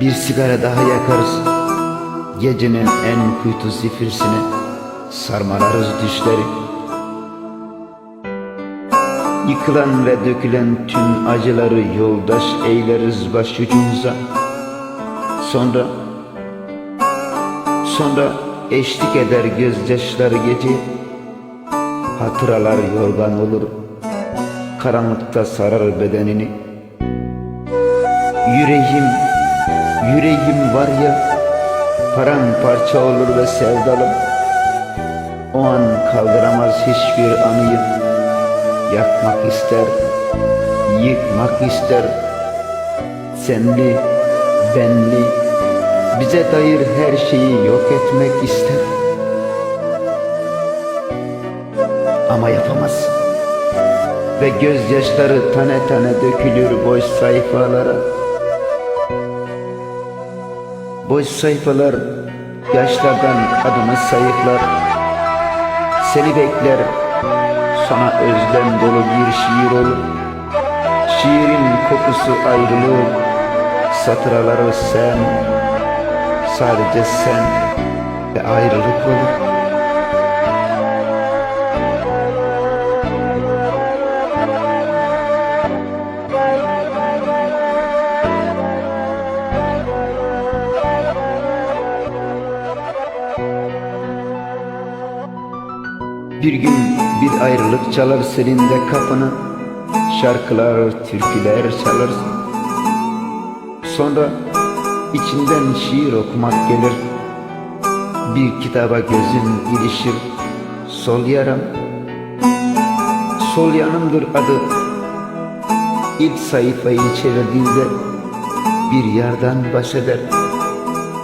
Bir sigara daha yakarız. Gecenin en kuytu zifirsine sarmalarız düşleri. Yıkılan ve dökülen tüm acıları yoldaş eyleriz başucumuza. Sonra, sonra eşlik eder gözyaşları gece. Hatıralar yorgan olur, karanlıkta sarar bedenini. Yüreğim, yüreğim var ya, paramparça olur ve sevdalım. O an kaldıramaz hiçbir anıyı. Yakmak ister, yıkmak ister. Senli, benli, bize dair her şeyi yok etmek ister. Ama yapamaz. Ve gözyaşları tane tane dökülür boş sayfalara. Boş sayfalar yaşlardan adımı sayıklar. Seni bekler sana özlem dolu bir şiir olur. Şiirin kokusu ayrılığı, satıraları sen, sadece sen ve ayrılık olur. Bir gün bir ayrılık çalar senin de kapını Şarkılar, türküler çalarsın Sonra içinden şiir okumak gelir Bir kitaba gözün ilişir. Sol yaram Sol yanımdır adı. İlk sayfayı çevirdiğinde Bir yerden baş eder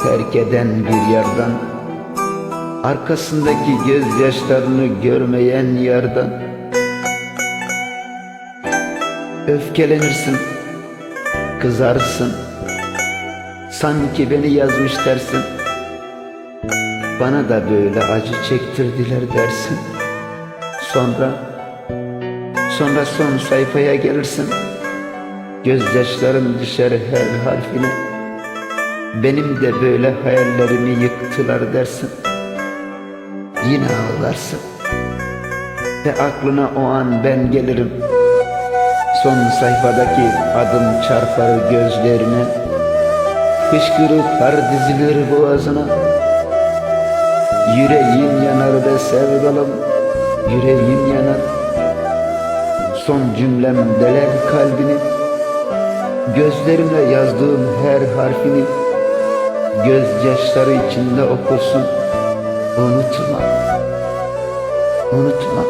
Terk eden bir yerden Arkasındaki gözyaşlarını görmeyen yerden. Öfkelenirsin, kızarsın. Sanki beni yazmış dersin. Bana da böyle acı çektirdiler dersin. Sonra, sonra son sayfaya gelirsin. Gözyaşların düşer her harfine. Benim de böyle hayallerimi yıktılar dersin yine ağlarsın. Ve aklına o an ben gelirim. Son sayfadaki adım çarpar gözlerine. Fışkırıklar dizilir boğazına. Yüreğim yanar be sevdalım Yüreğim yanar. Son cümlem deler kalbini. Gözlerimle yazdığım her harfini. Gözyaşları içinde okursun በእውነቱ ነው፣ በእውነቱ ነው።